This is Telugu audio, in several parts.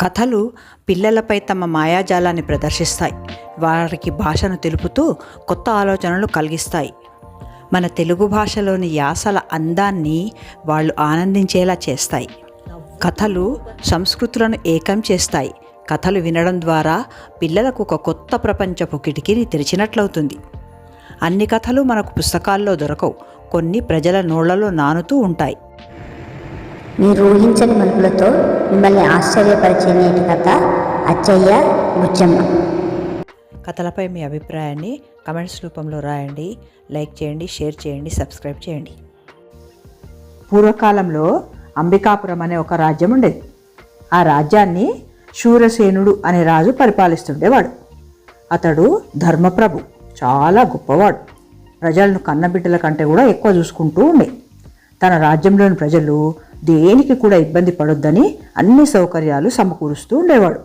కథలు పిల్లలపై తమ మాయాజాలాన్ని ప్రదర్శిస్తాయి. వారికి భాషను తెలుపుతూ కొత్త ఆలోచనలు కలిగిస్తాయి. మన తెలుగు భాషలోని యాసల అందాన్ని వాళ్ళు ఆనందించేలా చేస్తాయి. కథలు సంస్కృతులను ఏకం చేస్తాయి. కథలు వినడం ద్వారా పిల్లలకు ఒక కొత్త ప్రపంచపు కిటికీని తెరిచినట్లవుతుంది. అన్ని కథలు మనకు పుస్తకాల్లో దొరకవు. కొన్ని ప్రజల నోళ్ళలో నానుతూ ఉంటాయి. మీరు ఊహించని మలుపులతో మిమ్మల్ని ఆశ్చర్యపరిచేనేటి కథ అచ్చయ్య బుచ్చమ్మ కథలపై మీ అభిప్రాయాన్ని కమెంట్స్ రూపంలో రాయండి లైక్ చేయండి షేర్ చేయండి సబ్స్క్రైబ్ చేయండి. పూర్వకాలంలో అంబికాపురం అనే ఒక రాజ్యం ఉండేది. ఆ రాజ్యాన్ని శూరసేనుడు అనే రాజు పరిపాలిస్తుండేవాడు. అతడు ధర్మప్రభు చాలా గొప్పవాడు. ప్రజలను కన్నబిడ్డల కంటే కూడా ఎక్కువ చూసుకుంటూ ఉండే. తన రాజ్యంలోని ప్రజలు దేనికి కూడా ఇబ్బంది పడొద్దని అన్ని సౌకర్యాలు సమకూరుస్తూ ఉండేవాడు.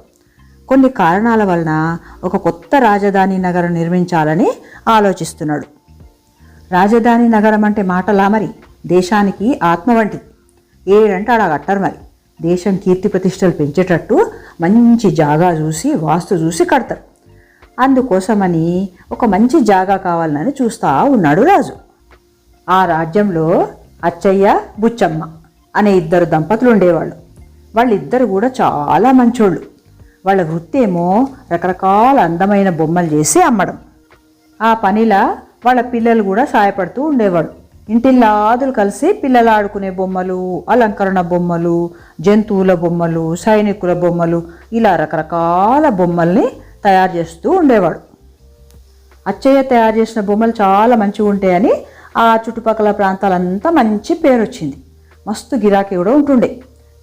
కొన్ని కారణాల వలన ఒక కొత్త రాజధాని నగరం నిర్మించాలని ఆలోచిస్తున్నాడు. రాజధాని నగరం అంటే మాటలా మరి? దేశానికి ఆత్మ వంటిది. ఏడంటే అలా కట్టరు మరి. దేశం కీర్తి ప్రతిష్టలు పెంచేటట్టు మంచి జాగా చూసి వాస్తు చూసి కడతారు. అందుకోసమని ఒక మంచి జాగా కావాలని చూస్తూ ఉన్నాడు రాజు. ఆ రాజ్యంలో అచ్చయ్య బుచ్చమ్మ అనే ఇద్దరు దంపతులు ఉండేవాళ్ళు. వాళ్ళిద్దరు కూడా చాలా మంచోళ్ళు. వాళ్ళ వృత్తి ఏమో రకరకాల అందమైన బొమ్మలు చేసి అమ్మడం. ఆ పనిలా వాళ్ళ పిల్లలు కూడా సాయపడుతూ ఉండేవాడు ఇంటిల్లాదులు కలిసి పిల్లలు ఆడుకునే బొమ్మలు అలంకరణ బొమ్మలు జంతువుల బొమ్మలు సైనికుల బొమ్మలు ఇలా రకరకాల బొమ్మల్ని తయారు చేస్తూ ఉండేవాడు. అచ్చయ్య తయారు చేసిన బొమ్మలు చాలా మంచిగా ఉంటాయని ఆ చుట్టుపక్కల ప్రాంతాలంతా మంచి పేరు వచ్చింది మస్తు గిరాకీ కూడా ఉంటుండే.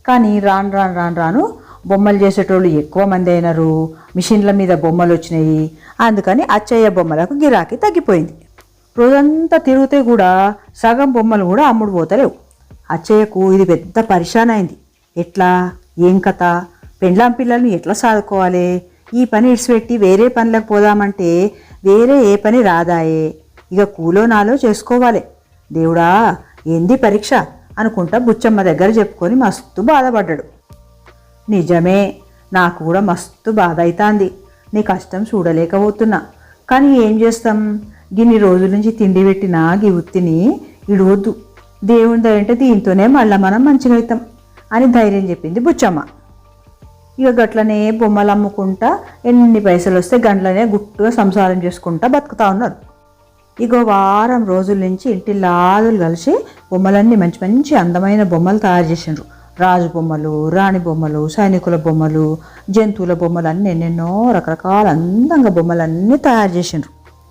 కానీ రాను రాను రాను రాను బొమ్మలు చేసేటోళ్ళు ఎక్కువ మంది అయినారు. మిషన్ల మీద బొమ్మలు వచ్చినాయి. అందుకని అచ్చయ్య బొమ్మలకు గిరాకీ తగ్గిపోయింది. రోజంతా తిరిగితే కూడా సగం బొమ్మలు కూడా అమ్ముడు పోతలేవు. అచ్చయ్యకు ఇది పెద్ద పరిశాన్ అయింది. ఎట్లా? ఏం కథ? పెండ్లాం పిల్లల్ని ఎట్లా సాదుకోవాలి? ఈ పని ఇడిచిపెట్టి వేరే పనులకు పోదామంటే వేరే ఏ పని రాదాయే? ఇక కూలో నాలో చేసుకోవాలి. దేవుడా ఏంది పరీక్ష? అనుకుంటా బుచ్చమ్మ దగ్గర చెప్పుకొని మస్తు బాధపడ్డాడు. నిజమే నాకు కూడా మస్తు బాధ అవుతుంది నీ కష్టం చూడలేకపోతున్నా. కానీ ఏం చేస్తాం? గిన్ని రోజుల నుంచి తిండి పెట్టినా గీ ఉత్తిని ఇడవద్దు. దేవుని దయంటే దీంతోనే మళ్ళీ మనం మంచిగా అవుతాం అని ధైర్యం చెప్పింది బుచ్చమ్మ. ఇక గట్లనే బొమ్మలు అమ్ముకుంటా ఎన్ని పైసలు వస్తే గంటలనే గుట్టుగా సంసారం చేసుకుంటా బతుకుతా ఉన్నారు ఇగో వారం రోజుల నుంచి ఇంటి లాదులు కలిసి బొమ్మలన్నీ మంచి మంచి అందమైన బొమ్మలు తయారు చేసిండ్రు. రాజు బొమ్మలు రాణి బొమ్మలు సైనికుల బొమ్మలు జంతువుల బొమ్మలు అన్నీ ఎన్నెన్నో రకరకాల అందంగా బొమ్మలన్నీ తయారు చేసిండ్రు.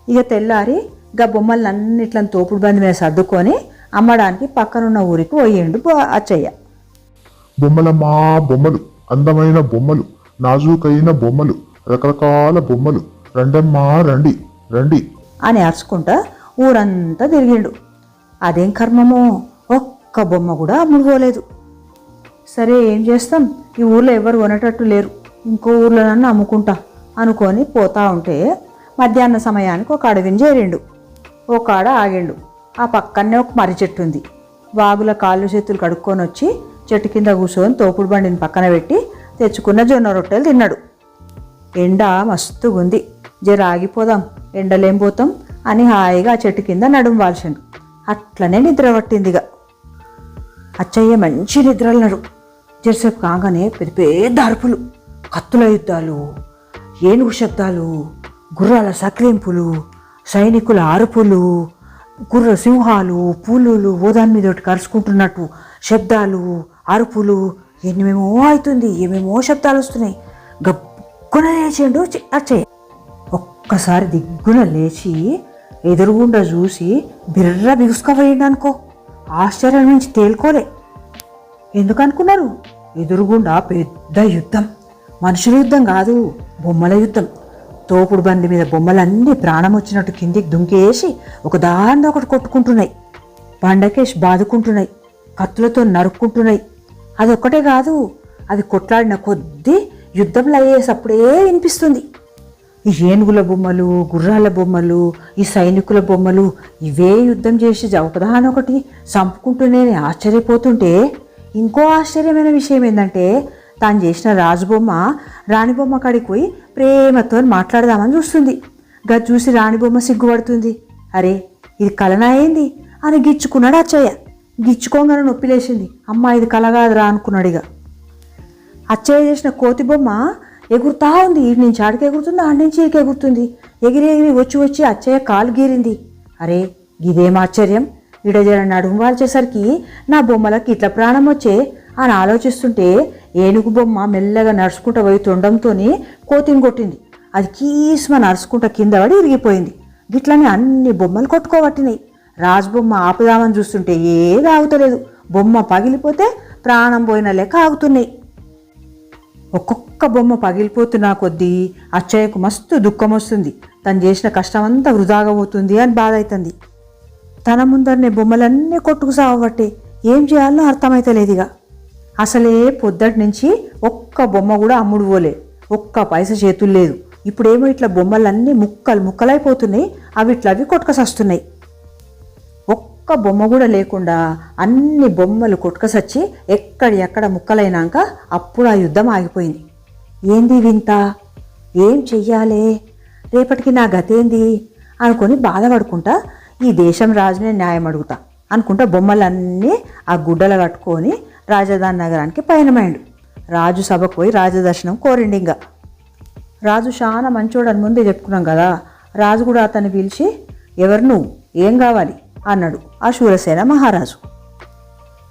ఇక తెల్లారి ఇక బొమ్మలన్నిట్లను తోపుడు బండి మీద సర్దుకొని అమ్మడానికి పక్కనున్న ఊరికి పోయిండు అచ్చయ్య. బొమ్మలమ్మా బొమ్మలు అందమైన బొమ్మలు నాజూకైన బొమ్మలు రకరకాల బొమ్మలు రండమ్మా రండి రండి. అని అరుచుకుంటా ఊరంతా తిరిగిండు. అదేం కర్మమో? ఒక్క బొమ్మ కూడా అమ్ముడుపోలేదు. సరే ఏం చేస్తాం? ఈ ఊర్లో ఎవరు కొనేటట్టు లేరు. ఇంకో ఊర్లోనన్నా అమ్ముకుంటా అనుకొని పోతా ఉంటే మధ్యాహ్న సమయానికి ఒక అడవిని చేరిండు. ఓ కాడ ఆగిండు. ఆ పక్కనే ఒక మర్రి చెట్టు ఉంది. వాగుల కాళ్ళు చేతులు కడుక్కొని వచ్చి చెట్టు కింద కూర్చొని తోపుడు బండిని పక్కన పెట్టి తెచ్చుకున్న జొన్న రొట్టెలు తిన్నాడు. ఎండ మస్తుగుంది. జర ఆగిపోదాం ఎండలేం పోతాం అని హాయిగా ఆ చెట్టు కింద నడుము వాల్చిండు అట్లనే నిద్ర పట్టిందిగా. అచ్చయ్య మంచి నిద్రలున్నాడు జరసేపు కాగానే పెద్ద పెద్ద అరుపులు కత్తుల యుద్ధాలు ఏనుగు శబ్దాలు గుర్రాల సక్రింపులు సైనికుల అరుపులు గుర్ర సింహాలు పూలులు ఓదాని మీద ఒకటి కరుచుకుంటున్నట్టు శబ్దాలు అరుపులు ఎన్నేమో అవుతుంది ఏమేమో శబ్దాలు వస్తున్నాయి. గబ్బున లేచిండు అచ్చయ్య. ఒక్కసారి దిగ్గున లేచి ఎదురుగుండా చూసి బిర్ర బిగుసుకపోయిండు అనుకో ఆశ్చర్యం నుంచి తేలుకోలే. ఎందుకనుకున్నారు? ఎదురుగుండా పెద్ద యుద్ధం. మనుషుల యుద్ధం కాదు బొమ్మల యుద్ధం. తోపుడు బండి మీద బొమ్మలన్నీ ప్రాణం వచ్చినట్టు కిందికి దుంకేసి ఒక ఒకటి కొట్టుకుంటున్నాయి. బండకేసి బాదుకుంటున్నాయి. కత్తులతో నరుక్కుంటున్నాయి. అది ఒక్కటే కాదు అది కొట్లాడిన కొద్దీ యుద్ధంలో అయ్యేసప్పుడే వినిపిస్తుంది. ఈ ఏనుగుల బొమ్మలు గుర్రాల బొమ్మలు ఈ సైనికుల బొమ్మలు ఇవే యుద్ధం చేసి ఒకదానొకటి చంపుకుంటూనే ఆశ్చర్యపోతుంటే ఇంకో ఆశ్చర్యమైన విషయం ఏంటంటే తాను చేసిన రాజు బొమ్మ రాణి బొమ్మ కాడికి పోయి ప్రేమతో మాట్లాడదామని చూస్తుంది. గది చూసి రాణి బొమ్మ సిగ్గుపడుతుంది. అరే ఇది కలనా ఏంది? అని గిచ్చుకున్నాడు అచ్చయ్య. గిచ్చుకోగానే నొప్పిలేసింది. అమ్మ ఇది కలగాదురా అనుకున్నాడు ఇక. అచ్చయ్య చేసిన కోతి బొమ్మ ఎగురుతా ఉంది. ఇటు నుంచి ఆడికి ఎగురుతుంది? ఆడి నుంచి ఈడికి ఎగురుతుంది. ఎగిరి ఎగిరి వచ్చి వచ్చి అచ్చయ్య కాలు గీరింది. అరే ఇదేం ఆశ్చర్యం? ఈడ నడుము వాల్చేసరికి నా బొమ్మలకి ఇట్లా ప్రాణం వచ్చే అని ఆలోచిస్తుంటే ఏనుగు బొమ్మ మెల్లగా నడుచుకుంటూ పోయి తొండంతోని కోతిని కొట్టింది. అది కీస్మ నడుచుకుంటా కింద పడి ఇరిగిపోయింది గిట్లనే అన్ని బొమ్మలు కొట్టుకోబట్టినాయి. రాజు బొమ్మ ఆపుదామని చూస్తుంటే ఏది ఆగుతలేదు. బొమ్మ పగిలిపోతే ప్రాణం పోయిన లెక్క ఆగుతున్నాయి. ఒక్కొక్క బొమ్మ పగిలిపోతున్నా కొద్దీ అచ్చయ్యకు మస్తు దుఃఖం వస్తుంది. తను చేసిన కష్టం అంతా వృధాగా పోతుంది అని బాధ అవుతుంది తన ముందరనే బొమ్మలన్నీ కొట్టుకు సావబట్టే ఏం చేయాలో అర్థమైతలేదు ఇక అసలే పొద్దటి నుంచి ఒక్క బొమ్మ కూడా అమ్ముడు పోలే. ఒక్క పైస చేతులు లేదు. ఇప్పుడేమో ఇట్లా బొమ్మలన్నీ ముక్కలు ముక్కలైపోతున్నాయి. అవి ఇట్లా అవి కొట్టుకసస్తున్నాయి ఒక్క బొమ్మ కూడా లేకుండా అన్ని బొమ్మలు కొట్టుకసచ్చి ఎక్కడి ఎక్కడ ముక్కలైనాక అప్పుడు ఆ యుద్ధం ఆగిపోయింది. ఏంది వింత? ఏం చెయ్యాలే? రేపటికి నా గతేంది? అనుకొని బాధపడుకుంటా ఈ దేశం రాజునే న్యాయం అడుగుతా అనుకుంటా బొమ్మలన్నీ ఆ గుడ్డలు కట్టుకొని రాజధాని నగరానికి పయనమైండు. రాజు సభకు పోయి రాజదర్శనం కోరిండి ఇంకా రాజు చాలా మంచోడని ముందే చెప్పుకున్నాం కదా. రాజు కూడా అతన్ని పిలిచి ఎవరు నువ్వు? ఏం కావాలి? అన్నాడు ఆ శూరసేన మహారాజు.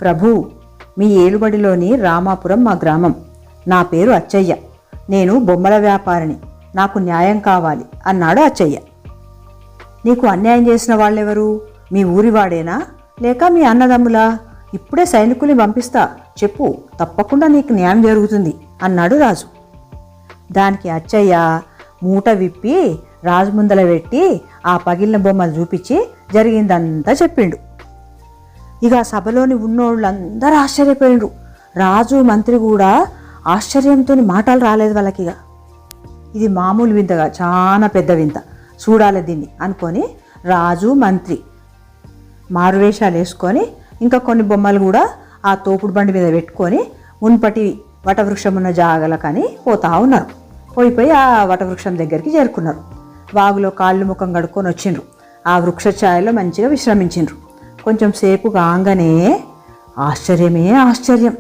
ప్రభు మీ ఏలుబడిలోని రామాపురం మా గ్రామం. నా పేరు అచ్చయ్య. నేను బొమ్మల వ్యాపారిని. నాకు న్యాయం కావాలి అన్నాడు అచ్చయ్య. నీకు అన్యాయం చేసిన వాళ్ళెవరు? మీ ఊరివాడేనా? లేక మీ అన్నదమ్ములా? ఇప్పుడే సైనికుల్ని పంపిస్తా. చెప్పు తప్పకుండా నీకు న్యాయం జరుగుతుంది అన్నాడు రాజు. దానికి అచ్చయ్య మూట విప్పి రాజు ముందల పెట్టి ఆ పగిలిన బొమ్మలు చూపించి జరిగిందంతా చెప్పిండు. ఇక సభలోని ఉన్నోళ్ళందరూ ఆశ్చర్యపోయిండ్రు. రాజు మంత్రి కూడా ఆశ్చర్యంతో మాటలు రాలేదు వాళ్ళకి ఇక. ఇది మామూలు వింతగా చాలా పెద్ద వింత. చూడాలి దీన్ని అనుకొని రాజు మంత్రి మారువేషాలు వేసుకొని ఇంకా కొన్ని బొమ్మలు కూడా ఆ తోపుడు బండి మీద పెట్టుకొని మున్పటి వటవృక్షం ఉన్న జాగలకని పోతా ఉన్నారు. పోయిపోయి ఆ వటవృక్షం దగ్గరికి చేరుకున్నారు. వాగులో కాళ్ళు ముఖం కడుక్కొని వచ్చిండ్రు. ఆ వృక్ష ఛాయలో మంచిగా విశ్రమించిండ్రు. కొంచెం సేపు కాగానే ఆశ్చర్యమే ఆశ్చర్యం.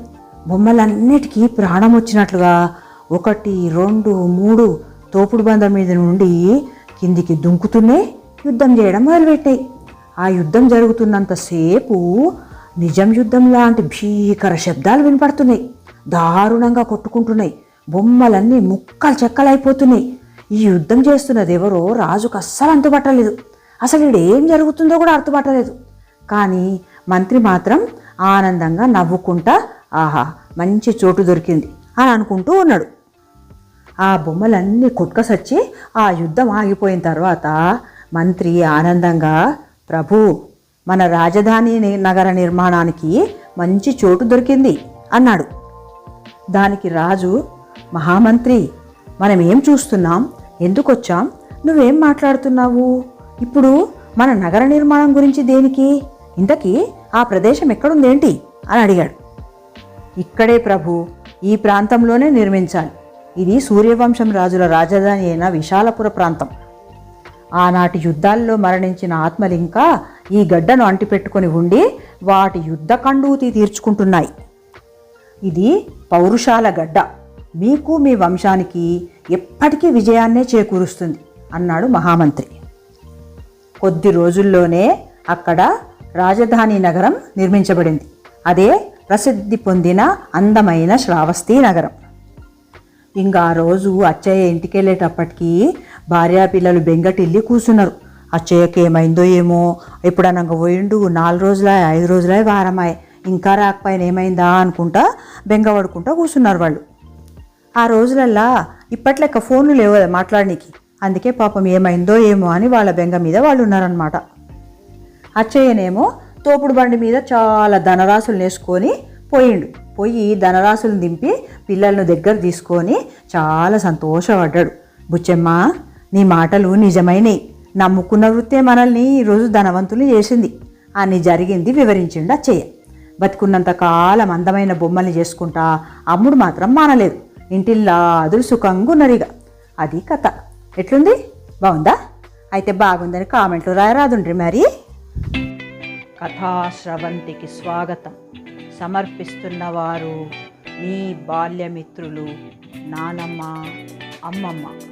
బొమ్మలన్నిటికీ ప్రాణం వచ్చినట్లుగా ఒకటి రెండు మూడు తోపుడు బందం మీద నుండి కిందికి దుంకుతూనే యుద్ధం చేయడం మొదలుపెట్టాయి. ఆ యుద్ధం జరుగుతున్నంతసేపు నిజం యుద్ధం లాంటి భీకర శబ్దాలు వినపడుతున్నాయి. దారుణంగా కొట్టుకుంటున్నాయి. బొమ్మలన్నీ ముక్కలు చెక్కలైపోతున్నాయి. ఈ యుద్ధం చేస్తున్నది ఎవరో రాజుకు అస్సలు అంతుపట్టలేదు. అసలు ఈడ ఏం జరుగుతుందో కూడా అర్థపట్టలేదు. కానీ మంత్రి మాత్రం ఆనందంగా నవ్వుకుంటా ఆహా మంచి చోటు దొరికింది అని అనుకుంటూ ఉన్నాడు. ఆ బొమ్మలన్నీ కొట్టుకసచ్చి ఆ యుద్ధం ఆగిపోయిన తర్వాత మంత్రి ఆనందంగా ప్రభు మన రాజధాని నగర నిర్మాణానికి మంచి చోటు దొరికింది అన్నాడు. దానికి రాజు మహామంత్రి మనం ఏం చూస్తున్నాం? ఎందుకొచ్చాం? నువ్వేం మాట్లాడుతున్నావు? ఇప్పుడు మన నగర నిర్మాణం గురించి దేనికి? ఇంతకీ ఆ ప్రదేశం ఎక్కడుందేంటి? అని అడిగాడు. ఇక్కడే ప్రభు ఈ ప్రాంతంలోనే నిర్మించాలి. ఇది సూర్యవంశం రాజుల రాజధాని అయిన విశాలపుర ప్రాంతం. ఆనాటి యుద్ధాల్లో మరణించిన ఆత్మలింకా ఈ గడ్డను అంటిపెట్టుకొని ఉండి వాటి యుద్ధ కండూతి తీర్చుకుంటున్నాయి. ఇది పౌరుషాల గడ్డ. మీకు మీ వంశానికి ఎప్పటికీ విజయాన్నే చేకూరుస్తుంది అన్నాడు మహామంత్రి. కొద్ది రోజుల్లోనే అక్కడ రాజధాని నగరం నిర్మించబడింది. అదే ప్రసిద్ధి పొందిన అందమైన శ్రావస్తి నగరం. ఇంకా ఆ రోజు అచ్చయ్య ఇంటికి వెళ్ళేటప్పటికి భార్యా పిల్లలు బెంగటిల్లి కూర్చున్నారు. అచ్చయ్యకి ఏమైందో ఏమో ఎప్పుడనగా పోయిండు నాలుగు రోజులే ఐదు రోజులే వారమాయ్ ఇంకా రాకపోయిన ఏమైందా అనుకుంటా బెంగ పడుకుంటా కూర్చున్నారు వాళ్ళు. ఆ రోజులల్లా ఇప్పట్లెక్క ఫోన్లు లేవు కదా మాట్లాడనీకి. అందుకే పాపం ఏమైందో ఏమో అని వాళ్ళ బెంగ మీద వాళ్ళు ఉన్నారనమాట అచ్చయ్యనేమో తోపుడు బండి మీద చాలా ధనరాశులు వేసుకొని పోయిండు. పోయి ధనరాశులు దింపి పిల్లలను దగ్గర తీసుకొని చాలా సంతోషపడ్డాడు. బుచ్చమ్మ నీ మాటలు నిజమైనవి నమ్ముకున్న వృత్తే మనల్ని ఈరోజు ధనవంతులు చేసింది. అని జరిగింది వివరించిండు అచ్చయ్య. బతికున్నంత కాలం అందమైన బొమ్మల్ని చేసుకుంటా అమ్ముడు మాత్రం మానలేదు. ఇంటిల్లాదులు సుఖంగా ఉన్నారు ఇక అది కథ. ఎట్లుంది? బాగుందా? అయితే బాగుందని కామెంట్లు రాయరాదుండ్రి మరి. కథాశ్రవంతికి స్వాగతం. సమర్పిస్తున్నవారు మీ బాల్యమిత్రులు నానమ్మ అమ్మమ్మ.